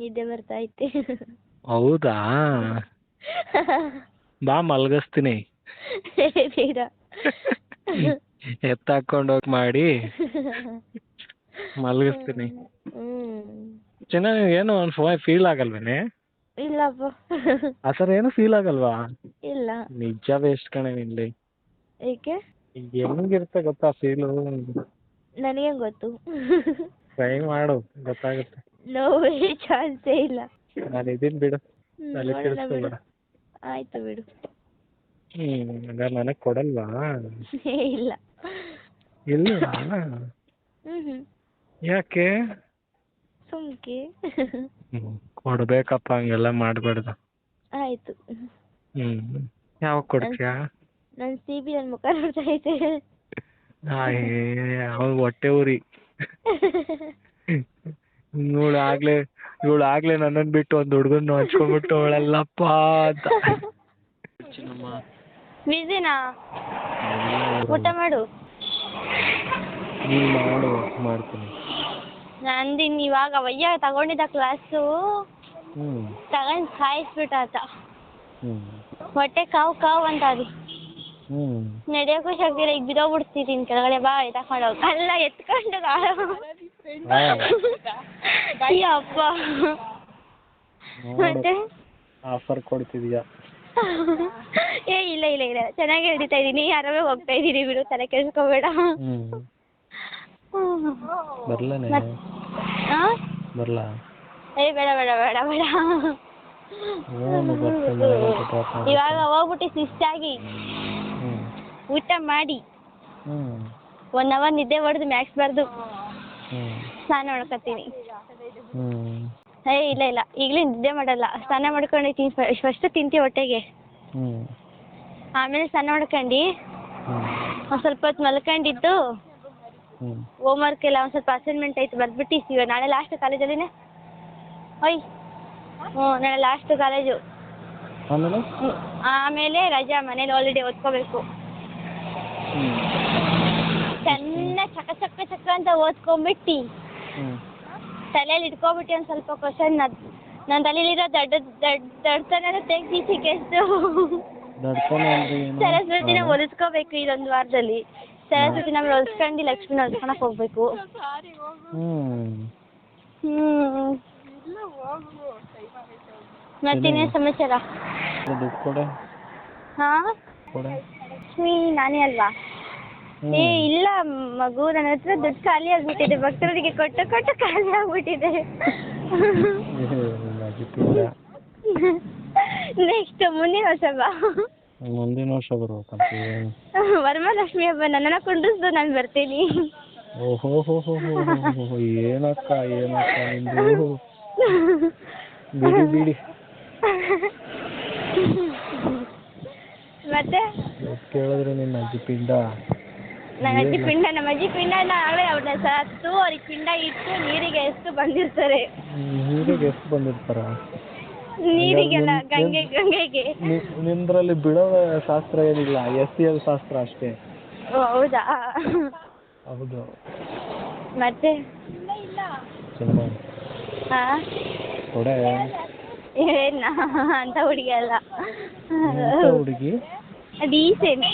ನಿದ್ದೆ ಬರ್ತಾ ಐತೆ ಹೌದಾ? ಬಾ ಮಲಗಿಸ್ತೀನಿ. ಬೇಡ. ಎತ್ತಾಕೊಂಡು ಹೋಗಿ ಮಾಡಿ. ಮಲಗಿಸ್ತೀನಿ. ಚೆನ್ನಾಗಿ ಏನು ಒಂದು ಫೀಲ್ ಆಗಲ್ವೇನೆ? ಇಲ್ಲಪ್ಪ. ಆ ಥರ ಏನು ಫೀಲ್ ಆಗಲ್ವಾ? ಇಲ್ಲ. ನಿಜ ವೇಸ್ಟ್ ಕಣೆ ನಿಲ್ಲಿ ಏಕೆ? ಹೆಂಗಿರುತ್ತೆ ಗೊತ್ತಾ ಫೀಲು ನನಗೆ ಗೊತ್ತು? ಟ್ರೈ ಮಾಡು ಗೊತ್ತಾಗುತ್ತೆ. ನೋವೇ ಚಾನ್ಸೇ ಇಲ್ಲ. ನಾನು ಇದೀನಿ ಬಿಡು. ಹ್ಮ್, ತಲೆ ನೋಡೋಣ ಕೆಡಿಸ್ಕೋಬೇಡ ಬಿಡು. ಆಯ್ತು ಬಿಡು. ಹ್ಮ್ ಹಂಗಾರೆ ನನಗೆ ಕೊಡಲ್ವಾ? ಏ ಇಲ್ಲ. ಇಲ್ವಾ? ಹ್ಮ್ ಹ್ಮ್. ಯಾಕೆ? ಸುಮ್ಕೆ. ಹ್ಮ್ ಕೊಡ್ಬೇಕಪ್ಪ ಹಂಗೆಲ್ಲ ಮಾಡಬಾರ್ದು. ಆಯ್ತು. ಹ್ಮ್ ಯಾವಾಗ ಕೊಡ್ತೀಯ? ನನ್ ಸಿ ಬಿ ಮುಖ ನೋಡ್ತಾ ಐತೆ ಅವ್ನ್ ಹೊಟ್ಟೆ ಉರಿ. ಇವಳು ಆಗ್ಲೇ ಇವಳು ಆಗ್ಲೇ ನನ್ನನ್ ಬಿಟ್ಟು ಒಂದು ಹುಡುಗನ್ನ ಹಚ್ಕೊಂಡ್ಬಿಟ್ಟು ಅವಳಲ್ಲಪ್ಪ ಅಂತ. ಬಿಸಿನಾ ಊಟ ಮಾಡು. ನೀ ಮಾಡು ಮಾಡ್ತೀನಿ. ನಂದಿನ್ ಇವಾಗ ಅವಯ್ಯ ತಗೊಂಡಿದ್ದ ಕ್ಲಾಸು ಹ್ಮ್. ತಗೊಂಡ್ ಸಾಯಿಸ್ಬಿಟ್ಟ ಆತ ಹ್ಮ್. ಹೊಟ್ಟೆ ಕಾವು ಕಾವು ಅಂತ ಅದು ಹ್ಮ್. ನಡೆಯೋಕ್ಕೂ ಶಕ್ತಿ ಇಲ್ಲ ಈಗ ಬಿದೋಗ್ಬಿಡ್ತಿದ್ದೀನಿ ಕೆಳಗಡೆ ಬಾ ಕಲ್ಲ ಅಲ್ಲ ಎತ್ಕೊಂಡು ಅಪ್ಪ. ಮತ್ತೆ? ಆಫರ್ ಕೊಡ್ತಿದ್ಯಾ. ಏ ಇಲ್ಲ ಇಲ್ಲ ಇಲ್ಲ. ಚೆನ್ನಾಗಿ ಹಿಡಿತಾ ಇದ್ದೀನಿ ಯಾರೇ ಹೋಗ್ತಾ ಇದ್ದೀನಿ ಬಿಡು. ತಲೆ ಕೆಡಿಸ್ಕೋಬೇಡ. ಹ್ಮ್. ಬರ್ಲೇನೆ? ಹಾಂ ಬರ್ಲಾ? ಏ ಬೇಡ ಬೇಡ ಬೇಡ ಬೇಡ. ಇವಾಗ ಹೋಗ್ಬಿಟ್ಟು ಶಿಸ್ತಾಗಿ ಊಟ ಮಾಡಿ. ಒನ್ ಅವರ್ ನಿದ್ದೆ ಹೊಡೆದು ಮ್ಯಾಕ್ಸ್ ಬರೆದು. ಸ್ನಾನ ಮಾಡ್ಕೊತೀನಿ. ಏ ಇಲ್ಲ ಇಲ್ಲ. ಈಗಲೇ ನಿದ್ದೆ ಮಾಡಲ್ಲ. ಸ್ನಾನ ಮಾಡ್ಕೊಂಡು ಫಸ್ಟ್ ತಿಂತೀವಿ ಹೊಟ್ಟೆಗೆ. ಆಮೇಲೆ ಸ್ನಾನ ಮಾಡ್ಕೊಂಡು ಒಂದು ಸ್ವಲ್ಪ ಹೊತ್ತು ಮಲ್ಕೊಂಡಿದ್ದು ಹೋಮ್. ವರ್ಕ್ ಎಲ್ಲ ಒಂದು ಸ್ವಲ್ಪ ಅಸೈನ್ಮೆಂಟ್ ಐತೆ ಬರ್ದ್ಬಿಟ್ಟಿರ್ತೀವಿ ನಾಳೆ ಲಾಸ್ಟ್ ಕಾಲೇಜಲ್ಲಿನೇ ಓಯ್. ಹ್ಞೂ ನಾಳೆ ಲಾಸ್ಟ್ ಕಾಲೇಜು ಆಮೇಲೆ? ರಜಾ ಮನೇಲಿ ಆಲ್ರೆಡಿ ಓದ್ಕೋಬೇಕು. ಚೆನ್ನಾಗಿ ಚಕ ಚಕ ಚಕ ಅಂತ ಓದ್ಕೊಂಬಿಟ್ಟು ತಲೆಯಲ್ಲಿ ಇಟ್ಕೊಬಿಟ್ಟು ಒಂದು ಸ್ವಲ್ಪ ಕ್ವಶನ್ ನನ್ನ ತಲೆಯಲ್ಲಿರೋ ದೊಡ್ಡ ದಡ್ಡ ದಡ್ತನ ತೆಗ್ದು ಈಚೆಗೆಸ್ದು ದಡ್ತನ ಅಂದ್ರೆ ಏನು? ಸರಸ್ವತಿನ ಒಲಿಸ್ಕೋಬೇಕು ಇದೊಂದು ವಾರದಲ್ಲಿ. ಸರಸ್ವತಿ ನಮ್ಗೆ ಹೊಲ್ಸ್ಕೊಂಡು ಲಕ್ಷ್ಮಿನ ಒಲಿಸ್ಕೊಳಕ್ ಹೋಗ್ಬೇಕು. ಹ್ಮ್. ಹ್ಞೂ ಮತ್ತಿನ್ನೇನು ಸಮಾಚಾರ? ದುಡ್ಡು ಕೊಡೆ. ಹಾಂ? ಕೊಡೆ. ಲಕ್ಷ್ಮಿ ನಾನೇ ಅಲ್ವಾ. ಏ ಇಲ್ಲ ಮಗು ನನ್ನ ಹತ್ರ ದುಡ್ಡು ಖಾಲಿ ಆಗ್ಬಿಟ್ಟಿದೆ. ಭಕ್ತರಿಗೆ ಕೊಟ್ಟು ಕೊಟ್ಟು ಖಾಲಿ ಆಗ್ಬಿಟ್ಟಿದೆ. ಅಜಿತಿಲ್ಲ ನೆಕ್ಸ್ಟ್ ಮುಂದಿನ ವರ್ಷ ಬಾ. ಮುಂದಿನ ವರ್ಷ ಬರ್ಬೇಕಂತ ವರಮಹಾಲಕ್ಷ್ಮಿ ಹಬ್ಬ ನನ್ನನ್ನ ಕುಂಡ್ರಿಸ್ದು ನಾನು ಬರ್ತೀನಿ. ಓಹೋ ಹೋ ಹೋ ಹೋ ಹೋ ಹೋ ಏನಕ್ಕ ಏನಕ್ಕ ಬಿಡಿ ಬಿಡಿ. ಮತ್ತೆ? ಎಷ್ಟ್ ಕೇಳಿದ್ರೆ ನಿನ್ನ ಅಜ್ಜಿ ಪಿಂಡ ನನ್ನ ಅಜ್ಜಿ ಪಿಂಡ ನಮ್ಮ ಅಜ್ಜಿ ಪಿಂಡ ನಾಳೆ ಅವ್ರನ್ನ ಸತ್ತು ಅವ್ರಿಗೆ ಪಿಂಡ ಇಟ್ಟು ನೀರಿಗೆ ಎಷ್ಟು ಬಂದಿರ್ತಾರೆ. ನೀರಿಗೆ ಎಷ್ಟು ಬಂದಿರ್ತಾರ? ನೀರಿಗೆಲ್ಲ ಗಂಗೆ ಗಂಗೆಗೆ. ನಿ- ನಿಂದ್ರಲ್ಲಿ ಬಿಡೋ ಶಾಸ್ತ್ರ ಏನಿಲ್ಲ ಎಸ್ ಸಿ ಎಲ್ ಶಾಸ್ತ್ರ ಅಷ್ಟೇ. ಓ, ಹೌದಾ? ಹೌದು. ಮತ್ತೆ? ಇಲ್ಲ ಹಾ? ಕೊಡೆ. ಏನ ಅಂತ ಹುಡುಗಿ ಅಲ್ಲ. ಹುಡುಗಿ? ಡೀಸೆಂಟ್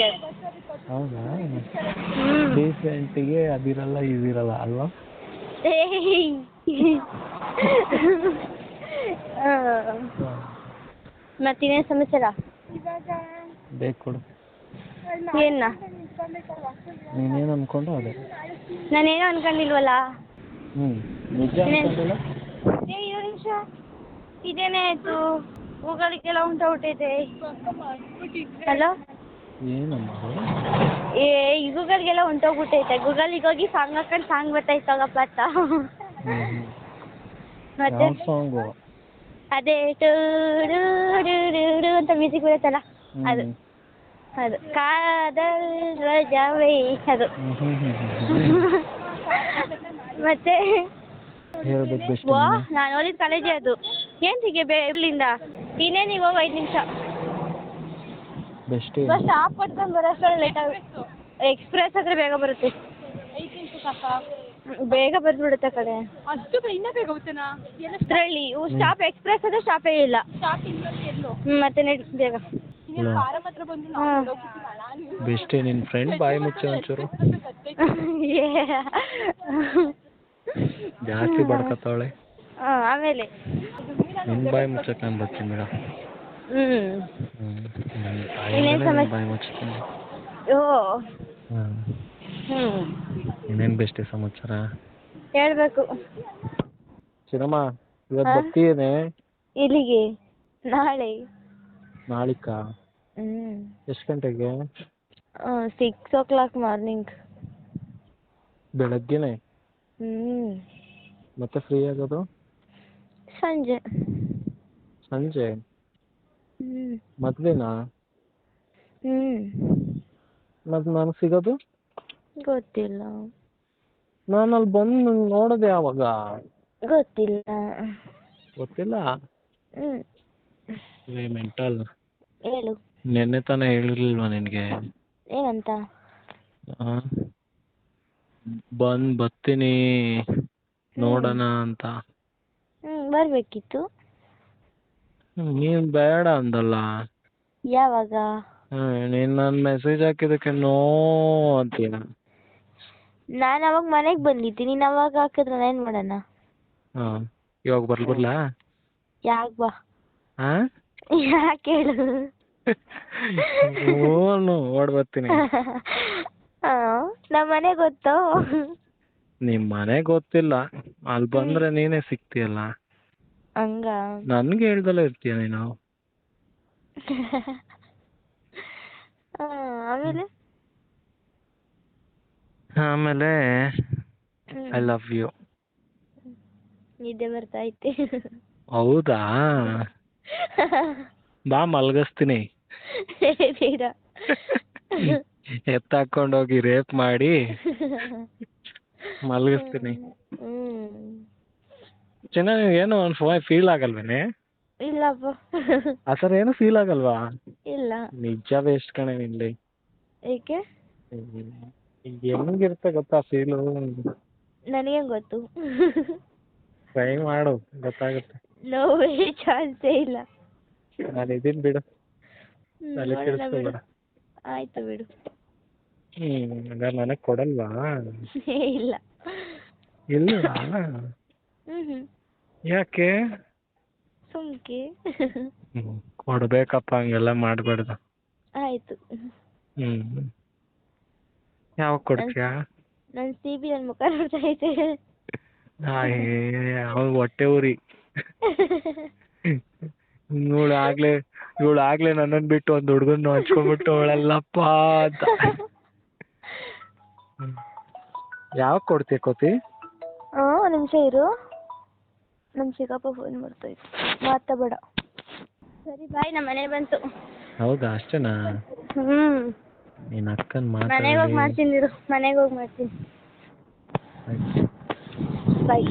ಹೌದಾ? ಡೀಸೆಂಟಿಗೆ ಅದಿರಲ್ಲ ಇದಿರಲ್ಲ ಅಲ್ವಾ? ಮತ್ತಿನ್ನೇನು ಸಮಾಚಾರ? ಬೇಕು ಕೊಡು. ಏನ ನೀನೇನು ಅನ್ಕೊಂಡು ಅದೇ? ನಾನೇನು ಅನ್ಕೊಂಡಿಲ್ವಲ್ಲ? ಹ್ಞೂ ನಿಜ ಅನ್ಕೊಂಡಿಲ್ಲ? ಏ ಇರು ನಿಮಿಷ. ಇದೇನೇ ಆಯ್ತು? ಹೋಗೋದಕ್ಕೆಲ್ಲ ಉಂಟ ಹುಟ್ಟೈತೆ ಹಲೋ? ಏನಮ್ಮ ಏ ಈ ಗೂಗಲ್ಗೆಲ್ಲ ಹೊಂಟೋಗ್ಬಿಟ್ಟೈತೆ ಗೂಗಲಿಗೆ ಹೋಗಿ ಸಾಂಗ್ ಹಾಕೊಂಡು ಸಾಂಗ್ ಬರ್ತಾಯಿತ್ತೋಗಪ್ಪ ಅಂತ ಹ್ಞೂ ಮತ್ತೆ? ಸಾಂಗು ಅದೇ ಟೂ ಡು ಡು ಡು ಡು ಅಂತ ಮ್ಯೂಸಿಕ್ ಬರುತ್ತಲ್ಲ? ಅದು. ಅದು. ಕಾದಲ್ ರಜಾವೇ ಅದು. ಮತ್ತೆ? ಓ ನಾನು. ಓದಿದ ಕಾಲೇಜೇ ಅದು. ಏನು ಸಿಗೆ ಬೆರ್ಲಿಂದ ಇನ್ನೇನು ಈಗ ಹೋಗಿ ಐದು ನಿಮಿಷ. ಬೆಸ್ಟ್ ಬಸ್ ಸ್ಟಾಪ್ ಕೊಟ್ಕೊಂಡು ಬರೋಷ್ಟರಲ್ಲಿ ಲೇಟ್ ಆಗುತ್ತೆ ಎಕ್ಸ್ಪ್ರೆಸ್ ಆದರೆ ಬೇಗ ಬರುತ್ತೆ. ಬೇಗ ಬಂದ್ಬಿಡುತ್ತೆ ಕಡೆ ಅಷ್ಟು ಬೇ- ಇನ್ನೂ ಬೇಗ ಹೋಗ್ತಾನಾ? ಅದ್ರಲ್ಲಿ ಸ್ಟಾಪ್ ಎಕ್ಸ್ಪ್ರೆಸ್ ಅದೇ ಸ್ಟಾಪೇ ಇಲ್ಲ. ಮತ್ತೆ ನಡಿ ಬೇಗ. ಬೆಸ್ಟೇ ನಿನ್ನ ಫ್ರೆಂಡ್ ಬಾಯಿ ಮುಚ್ಚು ಒಂಚೂರು. ಜಾಸ್ತಿ ಬಡ್ಕತ್ತಾವಳೆ. ಆ, ಆಮೇಲೆ. ನಿನ್ನ ಬಾಯಿ ಮುಚ್ಚಕ್ಕೆ ನಾನು ಬರ್ತೀನಿ ಮೇಡಮ್ ಹ್ಮ್. ಇನ್ನೇನ್? ಬಾಯಿ ಮುಚ್ತೀನಿ ಓ. ಹಾಂ ಹ್ಮ್. ಇನ್ನೇನು ಬೆಸ್ಟಿ ಸಮಾಚಾರ? ಹೇಳ್ಬೇಕು. ಚಿನ್ನಮ್ಮ ಇವತ್ತು ಹಾ? ಬರ್ತೀಯೇನೆ ಇಲ್ಲಿಗೆ ನಾಳೆ. ನಾಳಿಕ? ಹ್ಮ್. ಎಷ್ಟು ಗಂಟೆಗೆ? ಸಿಕ್ಸ್ ಓ ಕ್ಲಾಕ್ ಮಾರ್ನಿಂಗ್ ಬೆಳಗ್ಗೆನೆ? ಹ್ಮ್. ಮತ್ತೆ ಫ್ರೀ ಆಗೋದು? ಸಂಜೆ. ಸಂಜೆ? ಹ್ಮ್. ಮದುವೆನಾ? ಹ್ಮ್. ಮತ್ತು ನನಗೆ ಸಿಗೋದು? ಗೊತ್ತಿಲ್ಲ. ನಾನು ಅಲ್ಲಿ ಬಂದು ನೋಡೋದು ಯಾವಾಗ? ಗೊತ್ತಿಲ್ಲ. ಗೊತ್ತಿಲ್ಲ? ಹ್ಮ್. ಏ ಮೆಂಟಲ್. ಹೇಳು. ನೆನ್ನೆ ತಾನೇ ಹೇಳಿರ್ಲಿಲ್ವಾ ನಿನಗೆ? ಏನಂತ? ಬಂದು ಬರ್ತೀನಿ. ನೋಡೋಣ ಅಂತ. ಹ್ಮ್ ಬರ್ಬೇಕಿತ್ತು. ನೀನು ಬೇಡ ಅಂದಲ್ಲ. ಯಾವಾಗ? ನೀನು ನಾನು ಮೆಸೇಜ್ ಹಾಕಿದ್ದಕ್ಕೆ ನೋ ಅಂತೀಯ. ನಾನು ಅವಾಗ ಮನೆಗೆ ಬಂದಿದ್ದೆ ನೀನು ಅವಾಗ ಹಾಕಿದ್ರೆ ನಾನು ಏನು ಮಾಡೋಣ? ಹಾಂ ಇವಾಗ ಬರ್ಲ್ ಬರ್ಲಾ? ಯಾಕೆ ಬಾ? ಹಾಂ? ಯಾಕೆ ಹೇಳು ಓನು ಓಡ್ ಬರ್ತೀನಿ. ನಮ್ಮ ಮನೆ ಗೊತ್ತು? ನಿಮ್ಮ ಮನೆ ಗೊತ್ತಿಲ್ಲ. ಅಲ್ಲಿ ಬಂದ್ರೆ ನೀನೇ ಸಿಗ್ತೀಯಲ್ಲ ಹಂಗ? ನನ್ಗೆ ಹೇಳ್ದಲೇ ಇರ್ತೀಯ ನೀನು. ಆಮೇಲೆ? ಆಮೇಲೆ ಐ ಲವ್ ಯು ನಿದ್ದೆ ಬರ್ತಾ ಐತೆ. ಹೌದಾ? ಬಾ ಮಲ್ಗಿಸ್ತೀನಿ. ಬೇಡ. ಎತ್ತಾಕೊಂಡೋಗಿ ರೇಪ್ ಮಾಡಿ ಮಲಗಿಸ್ತೀನಿ. ಚೆನ್ನಾಗಿ ಏನು ಒಂದು ಫೀಲ್ ಆಗಲ್ವೇನೆ? ಇಲ್ಲಪ್ಪ ಆ ಥರ ಏನು ಫೀಲ್ ಆಗಲ್ವಾ? ಇಲ್ಲ. ನಿಜ ವೇಸ್ಟ್ ಕಣೆ ನಿಲ್ಲಿ ಏಕೆ? ಹೆಂಗಿರುತ್ತೆ ಗೊತ್ತಾ ಫೀಲು ನನಗೆ ಗೊತ್ತು? ಟ್ರೈ ಮಾಡು ಗೊತ್ತಾಗುತ್ತೆ. ನೋ ನೋವೇ ಚಾನ್ಸೇ ಇಲ್ಲ. ನಾನು ಇದೀನಿ ಬಿಡು. ಹ್ಮ್, ತಲೆ ನೋಡೋಣ ಕೆಡಿಸ್ಕೋಬೇಡ ಬಿಡು. ಆಯ್ತು ಬಿಡು. ಹ್ಮ್ ಹಂಗಾರೆ ನನಗೆ ಕೊಡಲ್ವಾ? ಇಲ್ಲ ಇಲ್ಲ. ಇಲ್ವಾ? ಹ್ಮ್ ಹ್ಮ್. ಯಾಕೆ? ಸುಮ್ಕೆ ಹ್ಮ್ ಕೊಡ್ಬೇಕಪ್ಪ ಹಂಗೆಲ್ಲ ಮಾಡಬಾರ್ದು. ಆಯ್ತು. ಹ್ಮ್ ಯಾವಾಗ ಕೊಡ್ತೀಯಾ? ನನ್ ಸಿ ಬಿ ನನ್ನ ಮುಖ ನೋಡ್ತಾ ಐತೆ ಅವ್ನು ಹೊಟ್ಟೆ ಉರಿ. ಇವಳು ಆಗ್ಲೇ ಇವಳು ಆಗ್ಲೇ ನನ್ನನ್ನು ಬಿಟ್ಟು ಒಂದು ಹುಡುಗನ ಹಚ್ಕೊಂಡ್ಬಿಟ್ಟು ಅವಳೆಲ್ಲಪ್ಪ ಅಂತ. ಯಾವಾಗ ಕೊಡ್ತೀಯ ಕೋತಿ? ಆ ಒಂದು ನಿಮಿಷ ಇರು. ನಮ್ಮ ಚಿಕ್ಕಪ್ಪ ಫೋನ್ ಮಾಡ್ತಾ ಇತ್ತು ಮಾತಾಬೇಡ ಸರಿ ಬಾಯ್ ನಮ್ಮ ಮನೆ ಬಂತು. ಹೌದಾ ಅಷ್ಟೇನಾ? ಹ್ಞೂ ನಿನ್ನ ಅಕ್ಕನ ಮನೆಗೆ ಹೋಗಿ ಮಾತಾಡಿ ಮಾಡ್ತೀನಿ ಇರು. ಮನೆಗೆ ಹೋಗಿ ಮಾಡ್ತೀನಿ. ಬಾಯ್